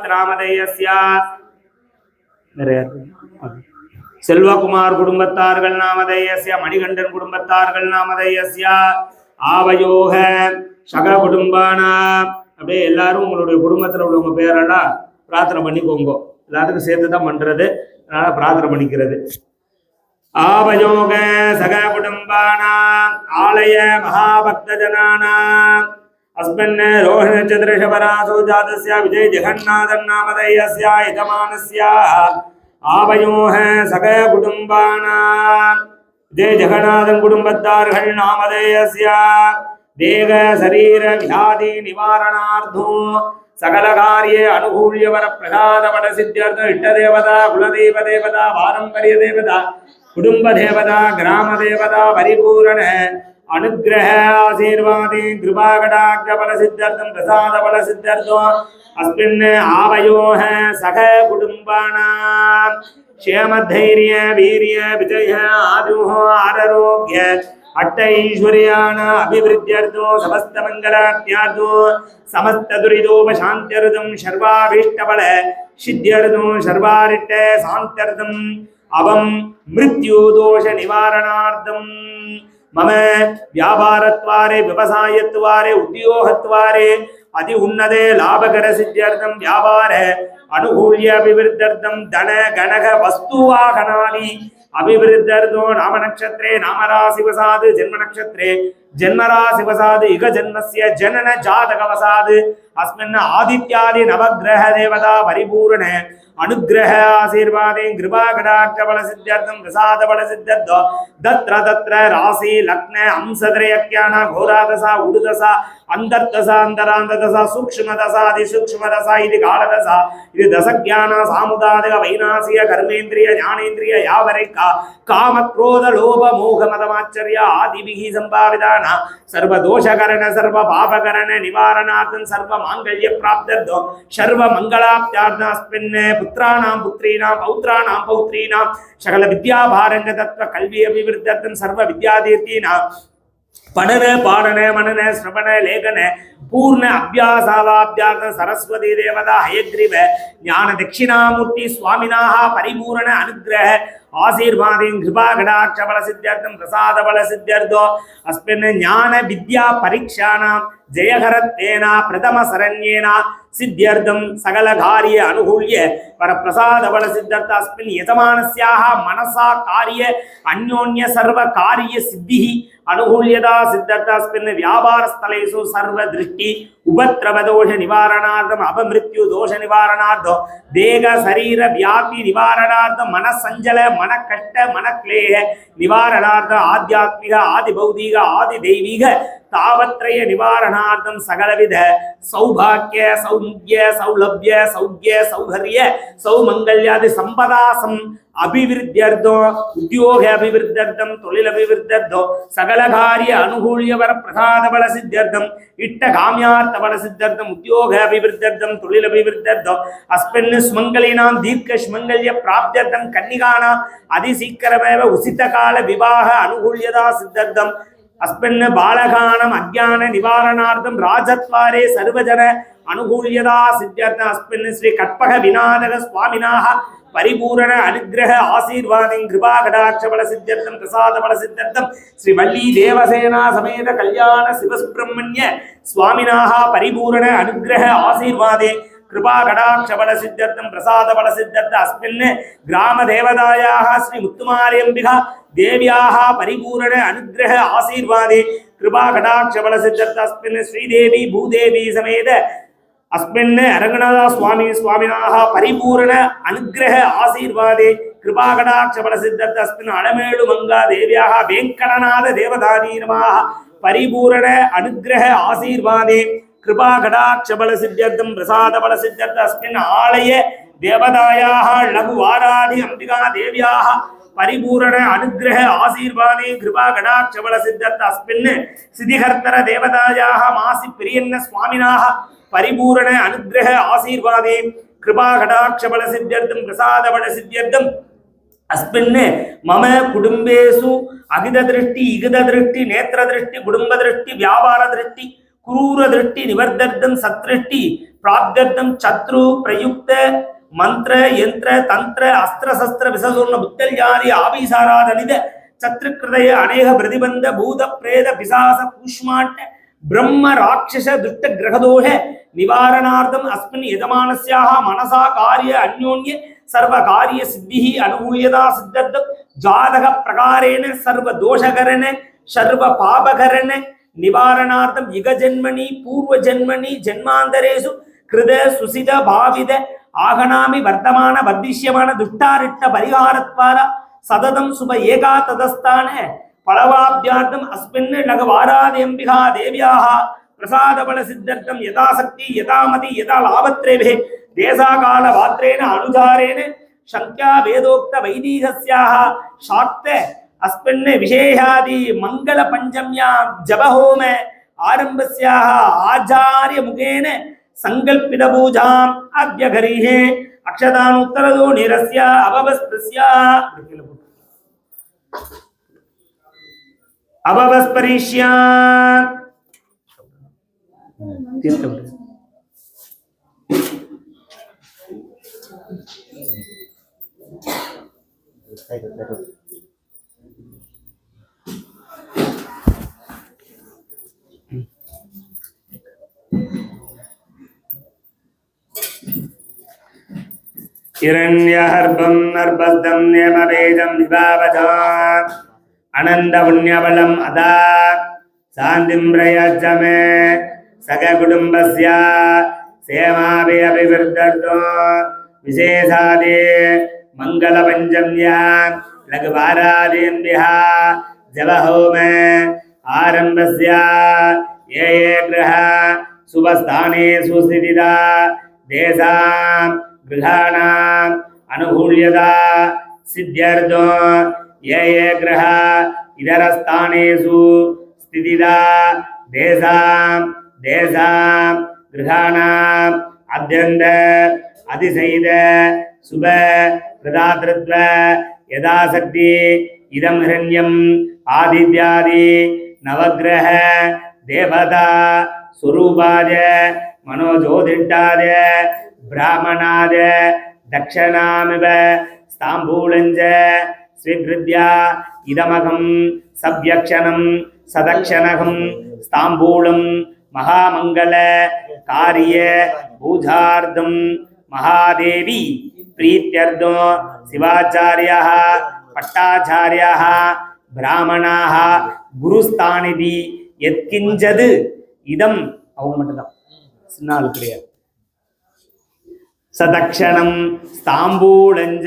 பிரசாத் நாமதேயஸ்ய செல்வகுமார் குடும்பத்தார்கள் நாமதேயஸ்ய மணிகண்டன் குடும்பத்தார்கள் நாமதேயஸ்ய. ஆவயோக சக குடும்பானா. அப்படியே எல்லாரும் உங்களுடைய குடும்பத்தில் உள்ளவங்க பேரெல்லாம் பிரார்த்தனை பண்ணிக்கோங்க. எல்லாத்துக்கும் சேர்த்து தான் பண்றது. அதனால பிரார்த்தனை பண்ணிக்கிறது. ஆவயோக சக குடும்பானாம் ஆலய மகாபக்த ஜனானாம் अस्मिन् रोहिणचतुर्षपरासो जातस्य विजयजगन्नाथन्नामधेयस्य हितमानस्याः आवयोः सककुटुम्बानाम् विजयजगन्नाथन् कुटुम्बद्दार्हन् नामधेयस्य देहशरीरव्याधिनिवारणार्थो सकलकार्ये अनुकूल्यवरप्रसादपटसिद्ध्यर्थ इष्टदेवता कुलदेवदेवता पारम्पर्यदेवता कुटुम्बदेवता ग्रामदेवता परिपूरण अनुग्रह आशीर्वादे कृपाकटाक्षफलसिद्ध्यर्थं प्रसादफलसिद्ध्यर्थम् अस्मिन् आवयोः सह कुटुम्बानां क्षेमधैर्य वीर्य विजयः आयुः आरोग्य अट्टैश्वर्याण अभिवृद्ध्यर्थो समस्तमङ्गलात्यार्थो समस्तदुरितोपशान्त्यर्थं शर्वाभीष्टबल सिद्ध्यर्थं शर्वारिट्ट शान्त्यर्थम् अवं मृत्युदोषनिवारणार्थम् மம வியாபாரத்வாரே விவசாயத்துவாரே உத்தியோகத்வாரே அதி உன்னதே லாபகர சித்தியர்த்தம் வியாபார அனுகூல்ய அபிவிருத்தர்த்தம் தன கனக வஸ்துவாகனாலி அபிவிருத்தர்த்தோ நாம நட்சத்திரே நாமராசிவசாது ஜென்ம நட்சத்திரே ஜென்மராசிவசாது யுக ஜென்மஸ்ய ஜனன ஜாதகவசாது. அஸ்மின் ஆதித்யாதி நவகிரக தேவதா பரிபூரண. அனுகிரக ஆசீர்வாதே கிருபா கடாட்ச பல சித்தர்த்தம் பிரசாத பல சித்தர்த்தோ தத்ர தத்ர ராசி லக்ன அம்சதிரயக்யான கோராதசா உடுதசா அந்தர்த்தசா அந்தராந்ததசா சூக்ஷ்மதசா அதிசூக்ஷ்மதசா இது காலதசா. இது தசக்யான சாமுதாதக வைநாசிய கர்மேந்திரிய ஞானேந்திரிய யாவரைக்கா? காமக்ரோத லோப மோக மதமாச்சரிய ஆதிபிகி சம்பாவிதான காரணா சர்வ தோஷகரண சர்வ பாபகரண நிவாரணார்த்தம் சர்வ மாங்கல்ய பிராப்தோ சர்வ மங்களாப்தியார்னாஸ்மின் புத்திராணாம் புத்திரீனாம் பௌத்ராணாம் பௌத்ரீனாம் சகல வித்யாபாரங்க தத்துவ கல்வி அபிவிருத்தம் சர்வ வித்யாதீர்த்தினா படன பாடன மனன சிரவண லேகன பூர்ண அபியாசாவாபியாக சரஸ்வதி தேவதா ஹயக்ரீவ ஞான தட்சிணாமூர்த்தி சுவாமினாக பரிபூரண அனுகிரக ஆசீர்வாதேன் கிருபா கடாட்சபல சித்தியர்த்தம் பிரசாதபல சித்தியர்த்தோ. அஸ்மின் ஞான வித்யா பரீட்சானாம் ஜெயகரத்தேனா பிரதம சரண்யேனா சித்தியர்த்தம் சகல காரிய அனுகூல்ய பரப்பிரசாதபல சித்தர்த்த அஸ்மின் யஜமானஸ்யாக மனசா காரிய அந்யோன்ய சர்வ காரிய சித்திஹி அனுகூல்யதா சித்தர்த்த அஸ்மின் வியாபாரஸ்தலேஷு சர்வ திருஷ்டி ದೃಷ್ಟಿ ಉಪದ್ರವ ದೋಷ ನಿವಾರಣಾರ್ಥಂ ಅಪಮೃತ್ಯು ದೋಷ ನಿವಾರಣಾರ್ಥ ದೇಹ ಶರೀರ ವ್ಯಾಪಿ ನಿವಾರಣಾರ್ಥ ಮನಸ್ಸಂಜಲ ಮನ ಕಷ್ಟ ಮನ ಕ್ಲೇಹ ನಿವಾರಣಾರ್ಥ ಆಧ್ಯಾತ್ಮಿಕ ಆದಿ ಭೌತಿಕ ಆದಿ ದೈವಿಕ தாவத்ரய நிவாரணார்த்தம் சகலவித சௌபாகிய சௌங்கிய சௌலபிய சௌக்கிய சௌகரிய சௌமங்கல்யாதி சம்பதாசம் அபிவிருத்தியர்த்தம் உத்தியோக அபிவிருத்தர்த்தம் தொழில் அபிவிருத்தர்த்தம் சகல காரிய அனுகூல்யவர பிரசாத பல சித்தியர்த்தம் இட்ட காமியார்த்த பல சித்தியர்த்தம் உத்தியோக அபிவிருத்தர்த்தம் தொழில் அபிவிருத்தர்த்தம் அஸ்மின் ஸ்மங்கலினாம் தீர்க்க ஸ்மங்கல்ய பிராப்தியர்த்தம் கன்னிகானா அதிசீக்கிரமேவ உசித கால விவாக அனுகூல்யதா சித்தர்த்தம் அஸ்பென்ன பாலகானம் அஜான நிவாரணார்த்தம் ராஜத்வாரே சர்வஜன அனுகூல்யதா சித்தியர்த்த அஸ்மின் ஸ்ரீ கற்பக விநாதக சுவாமினாக பரிபூரண அனுகிரக ஆசீர்வாதம் கிருபா கடாட்சபல சித்தியர்த்தம் பிரசாதபல சித்தியர்த்தம் ஸ்ரீ வள்ளி தேவசேனா சமேத கல்யாண சிவசுப்பிரமணிய சுவாமினாக பரிபூரண அனுகிரக ஆசீர்வாதே கிருபா கடாட்சபல சித்தியர்த்தம் பிரசாதபல சித்தியர்த்த அஸ்மின் கிராம தேவதாயாக ஸ்ரீ முத்துமாரியம்பிகா தேவியாக பரிபூரண அனுகிரக ஆசீர்வாதே. கிருபா கடாட்சபல சித்தர்த்த அஸ்மின் ஸ்ரீதேவி பூதேவி சமேத அஸ்மின் அரங்கநாதா சுவாமி சுவாமினாக பரிபூரண அனுகிரக ஆசீர்வாதே. கிருபா கடாட்சபல சித்தர்த்த அஸ்மின் அடமேழு மங்கா தேவியாக வேங்கடநாத தேவதாதீனமாக பரிபூரண அனுகிரக ஆசீர்வாதே. கிருபா கடாட்சபல சித்தியர்த்தம் பிரசாதபல சித்தியர்த்த அஸ்மின் ஆலய தேவதாயாக லகு வாராதி அம்பிகா தேவியாக பரிபூரண அனுகிரக ஆசீர்வாதே கிருபா கடாட்சபல சித்தத் அஸ்மின் சிதிகர்த்தர தேவதாயாக மாசி பிரியன்ன சுவாமினாக பரிபூரண அனுகிரக ஆசீர்வாதே கிருபா கடாட்சபல சித்தியர்த்தம் பிரசாதபல சித்தியர்த்தம் அஸ்மின் மம குடும்பேசு அகித திருஷ்டி இகித திருஷ்டி நேத்திர திருஷ்டி குடும்ப திருஷ்டி வியாபார திருஷ்டி குரூர திருஷ்டி நிவர்தர்த்தம் சத்ருஷ்டி பிராப்தர்த்தம் சத்ரு பிரயுக்த மந்திர யந்திர தந்திர அஸ்திர சஸ்திர விசசூர்ண புத்தல்யாதி ஆபிசாராதனித சத்ருக்கிருதய அநேக பிரதிபந்த பூத பிரேத பிசாச கூஷ்மாட்ட பிரம்ம ராட்சச துஷ்ட கிரகதோஷ நிவாரணார்த்தம் அஸ்மின் யஜமானஸ்யாக மனசா காரிய அந்யோன்ய சர்வ காரிய சித்திஹி அனுகூல்யதா சித்தத்தம் ஜாதக பிரகாரேன சர்வ தோஷகரண சர்வ பாபகரண நிவாரணார்த்தம் யுக ஜென்மனி பூர்வ ஜென்மனி ஜென்மாந்தரேசு கிருத சுசித பாவித ஆகனாமி வர்த்தமான வர்த்திஷ்யமான துஷ்டாரிட்ட பரிகாரத்வார சததம் சுப ஏகா ததஸ்தான பலவாபியார்த்தம் அஸ்மின் லகவாராதேம்பிகா தேவியாக பிரசாத பல சித்தர்த்தம் யதாசக்தி யதாமதி யதா லாபத்ரேபே தேசாகால வாத்திரேன அனுதாரேன சங்கியா வேதோக்த வைதீகஸ்யாக சாக்த அஸ்மின் விசேஷாதி மங்கள பஞ்சம்யா ஜபஹோம ஆரம்பஸ்யாக ஆச்சாரிய முகேன संकल्पित पूजा अभ्यघरी है अक्षतानुत्तर दो निरस्य अववस्पृश्य अववस्परिष्य Thank you. हिरण्यहर्भं नर्बद्धं नियमवेदं विभावजा अनन्तपुण्यबलम् अदा शान्तिं प्रयच्छ मे सखकुटुम्बस्य सेवापि अभिवृद्धर्तो विशेषादि मङ्गलपञ्चम्या लघुवारादीन्यः जवहोम आरम्भस्य ये ये गृह शुभस्थाने सुस्थितिदा देशां गृहाणाम् अनुकूल्यता सिद्ध्यर्थो ये ये ग्रह इतरस्थानेषु स्थितिदा देशां देशां गृहाणाम् अद्यन्त अतिशयित शुभ प्रदातृत्व यदाशक्ति इदं हिरण्यम् आदित्यादि नवग्रह देवता स्वरूपाय मनोज्योतिष्ठाय பிராமணாத தக்ஷணாமிவ ஸ்தாம்பூலஞ்ச ஸ்ரீகிருத்யா இதமகம் சவ்யக்ஷணம் சதக்ஷணகம் ஸ்தாம்பூலம் மகாமங்கள காரிய பூஜார்த்தம் மகாதேவி பிரீத்தியர்த்தம் சிவாச்சாரியா பட்டாச்சாரியா பிராமணாக குருஸ்தானிதி எத்கிஞ்சது இதம் அவங்க மட்டும்தான் சின்னால் கிடையாது சதக்ஷணம் ஸ்தாம்பூலஞ்ச